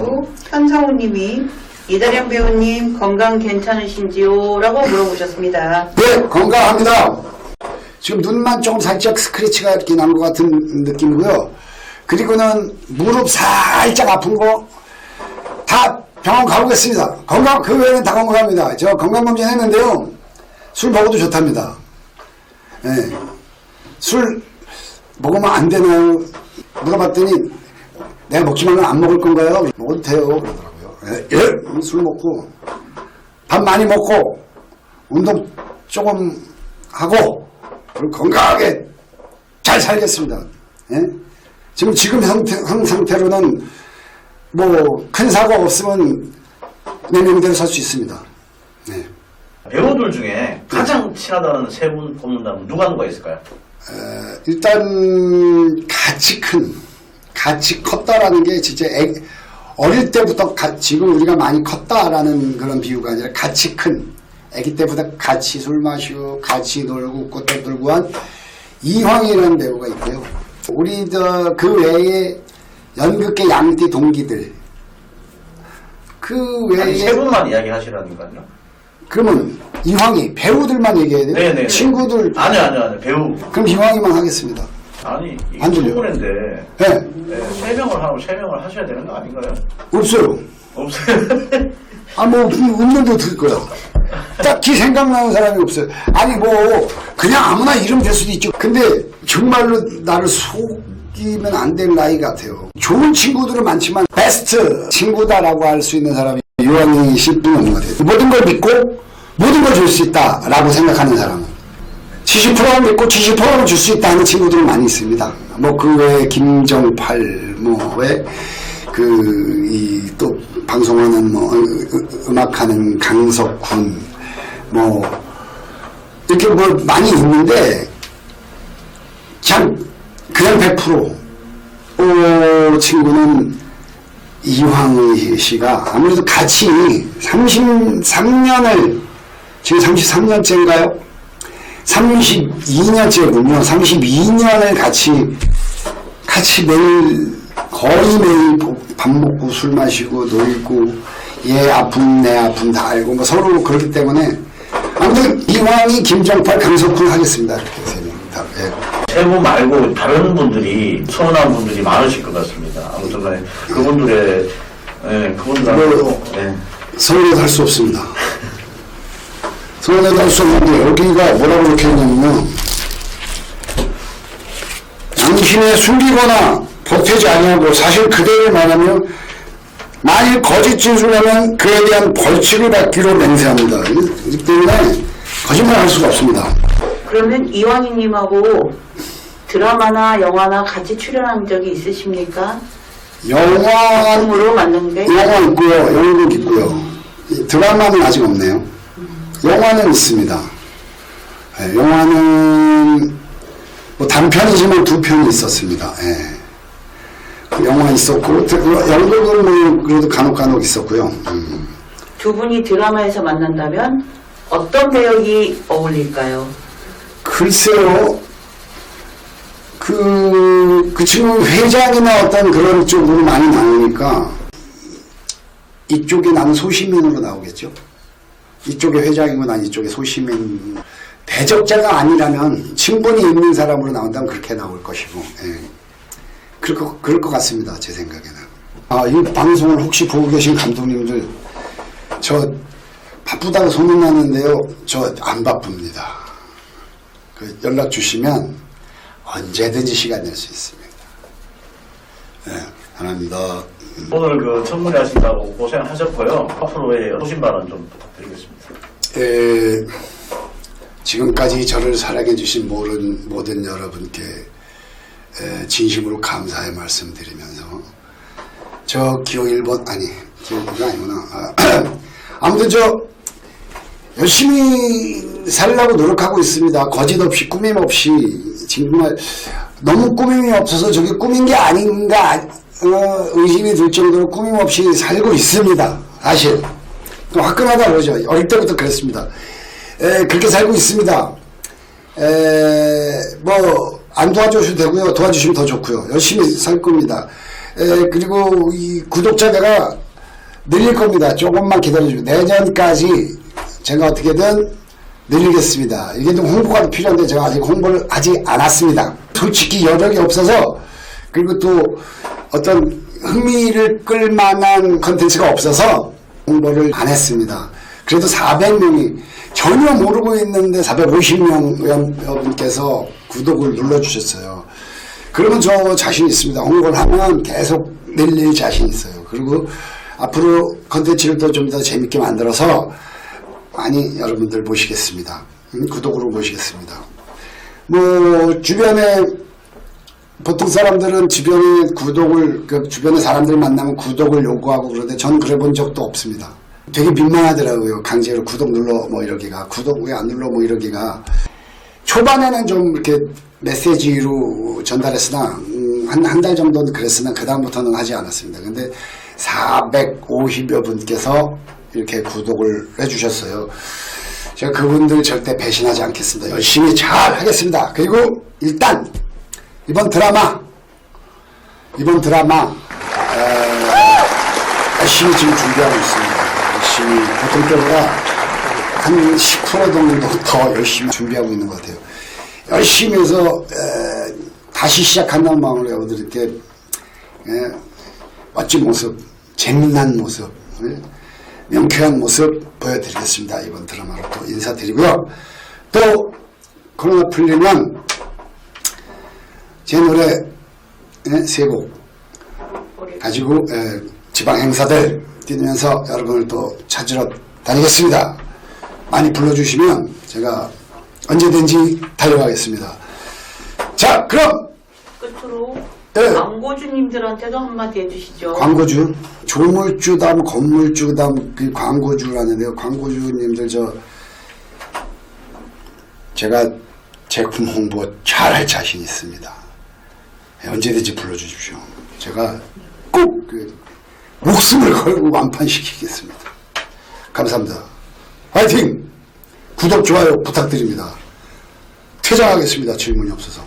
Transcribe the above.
그리고 현상우님이 이다령 배우님 건강 괜찮으신지요? 라고 물어보셨습니다. 네, 건강합니다. 지금 눈만 조금 살짝 스크래치가 이렇게 난 것 같은 느낌이고요. 그리고는 무릎 살짝 아픈 거 다 병원 가보겠습니다. 건강, 그 외에는 다 건강합니다. 저 건강검진 했는데요. 술 먹어도 좋답니다. 예. 술 먹으면 안 되나요? 물어봤더니 내가 먹지 말면 안 먹을 건가요? 먹어도 돼요. 그러더라고요. 예, 예. 술 먹고 밥 많이 먹고 운동 조금 하고 그리고 건강하게 잘 살겠습니다. 예? 지금 지금 상태, 형 상태로는 뭐 큰 사고 없으면 내 명대로 살 수 있습니다. 네. 배우들 중에 가장 친하다는 세 분 뽑는다면 누가 누가 있을까요? 어, 일단 같이 큰 같이 컸다라는 게 진짜 애, 어릴 때부터 가- 지금 우리가 많이 컸다라는 그런 비유가 아니라 같이 큰 아기 때부터 같이 술 마시고 같이 놀고 꽃도 들고 한 이황이라는 배우가 있고요. 우리 저 그 외에 연극계 양띠 동기들 그 아니, 세 외에 분만 이야기하시라니까요. 그러면 이황이 배우들만 얘기해야 돼요? 네네. 친구들 아니요, 아니요, 아니요. 배우. 그럼 이황이만 하겠습니다. 아니, 이게 안 들려요. 친구인데 네, 네, 세 명을 하고 세 명을 하셔야 되는 거 아닌가요? 없어요. 없어요. 아, 뭐, 웃는데 어떡할 거야. 딱히 생각나는 사람이 없어요. 아니, 뭐, 그냥 아무나 이름 될 수도 있죠. 근데 정말로 나를 속이면 안 될 나이 같아요. 좋은 친구들은 많지만, 베스트 친구다라고 할 수 있는 사람이 요한이 씨뿐이 없는 것 같아요. 모든 걸 믿고, 모든 걸 줄 수 있다라고 생각하는 사람은. 70%는 믿고 70%는 줄 수 있다는 친구들이 많이 있습니다. 뭐 그 외에 김정팔 뭐외그 이 또 방송하는 뭐 음악하는 강석훈 뭐 이렇게 뭐 많이 있는데 그냥 그냥 100% 어, 친구는 이황의 씨가 아무래도 같이 33년을 지금 33년째인가요? 32년째군요. 32년을 같이, 같이 매일, 거의 매일 밥 먹고 술 마시고 놀고, 얘 아픔, 내 아픔 다 알고, 뭐 서로 그렇기 때문에, 아무튼 이왕이 김정팔, 강석훈 하겠습니다. 이렇게 세 명. 다, 예. 세분 말고 다른 분들이 서운한 분들이 많으실 것 같습니다. 아무튼 간에 그분들의 예, 그분들하고 뭐, 예. 서울에도 할수 없습니다. 수 없는데, 여기가 뭐라고 이렇게 했냐면요. 당신의 숨기거나 보태지 아니하고 사실 그대로 말하면 만일 거짓 진술하면 그에 대한 벌칙을 받기로 맹세합니다. 이 때문에 거짓말 할 수가 없습니다. 그러면 이완희님하고 드라마나 영화나 같이 출연한 적이 있으십니까? 영화, 작품으로 만났는데 영화 있고요. 연극 있고요. 이 드라마는 아직 없네요. 영화는 있습니다. 예, 영화는 뭐 단편이지만 두 편이 있었습니다. 예. 그 영화 있었고 드- 연극은 뭐 그래도 간혹 간혹 있었고요. 음. 두 분이 드라마에서 만난다면 어떤 배역이 어울릴까요? 글쎄요. 그, 그 친구 회장이나 어떤 그런 쪽으로 많이 나오니까 이쪽에 나는 소시민으로 나오겠죠. 이쪽에 회장이고 난 이쪽에 소시민. 대적자가 아니라면 친분이 있는 사람으로 나온다면 그렇게 나올 것이고, 예. 그럴 것, 그럴 것 같습니다. 제 생각에는. 아, 이 방송을 혹시 보고 계신 감독님들, 저 바쁘다고 소문났는데요. 저 안 바쁩니다. 그 연락 주시면 언제든지 시간 낼 수 있습니다. 네, 하나입니다. 오늘 그 청문회 하신다고 고생하셨고요. 앞으로의 소신 발언 좀 부탁드리겠습니다. 에, 지금까지 저를 사랑해 주신 모든, 모든 여러분께 에, 진심으로 감사의 말씀드리면서 저 기호 1번 아니 기호 1번 아니구나 아, 아무튼 저 열심히 살려고 노력하고 있습니다. 거짓 없이 꾸밈 없이 정말 너무 꾸밈이 없어서 저게 꾸민 게 아닌가 어, 의심이 들 정도로 꾸밈 없이 살고 있습니다. 사실 또 화끈하다 그러죠. 어릴 때부터 그랬습니다. 에, 그렇게 살고 있습니다. 에, 뭐, 안 도와주셔도 되고요. 도와주시면 더 좋고요. 열심히 살 겁니다. 에, 그리고 이 구독자 내가 늘릴 겁니다. 조금만 기다려주고 내년까지 제가 어떻게든 늘리겠습니다. 이게 좀 홍보가 필요한데 제가 아직 홍보를 하지 않았습니다. 솔직히 여력이 없어서 그리고 또 어떤 흥미를 끌만한 컨텐츠가 없어서 홍보를 안 했습니다. 그래도 400명이 전혀 모르고 있는데 450명 여러분께서 구독을 눌러주셨어요. 그러면 저 자신 있습니다. 홍보를 하면 계속 늘릴 자신 있어요. 그리고 앞으로 컨텐츠를 더좀더 재밌게 만들어서 많이 여러분들 모시겠습니다. 음, 구독으로 모시겠습니다. 뭐 주변에 보통 사람들은 주변에 구독을 그 주변에 사람들 만나면 구독을 요구하고 그러는데 전 그래 본 적도 없습니다. 되게 민망하더라고요. 강제로 구독 눌러 뭐 이러기가 구독 왜 안 눌러 뭐 이러기가 초반에는 좀 이렇게 메시지로 전달했으나 음, 한한 달 정도는 그랬으나 그 다음부터는 하지 않았습니다. 근데 450여 분께서 이렇게 구독을 해주셨어요. 제가 그분들 절대 배신하지 않겠습니다. 열심히 잘 하겠습니다. 그리고 일단 이번 드라마 이번 드라마 에, 열심히 지금 준비하고 있습니다. 열심히 보통 때보다 한 10% 정도 더 열심히 준비하고 있는 것 같아요. 열심히 해서 에, 다시 시작한다는 마음으로 여러분들께 에, 멋진 모습, 재미난 모습, 에, 명쾌한 모습 보여드리겠습니다. 이번 드라마로 또 인사드리고요. 또 코로나 풀리면 제 노래 예, 세곡 가지고 에, 지방 행사들 뛰면서 여러분을 또 찾으러 다니겠습니다. 많이 불러주시면 제가 언제든지 달려가겠습니다. 자, 그럼 끝으로 네. 광고주님들한테도 한마디 해주시죠. 광고주, 조물주 다음 건물주 다음 그 광고주라는데요. 광고주님들 저 제가 제품 홍보 잘 할 자신 있습니다. 예, 언제든지 불러주십시오. 제가 꼭 그 목숨을 걸고 완판시키겠습니다. 감사합니다. 화이팅! 구독, 좋아요 부탁드립니다. 퇴장하겠습니다. 질문이 없어서.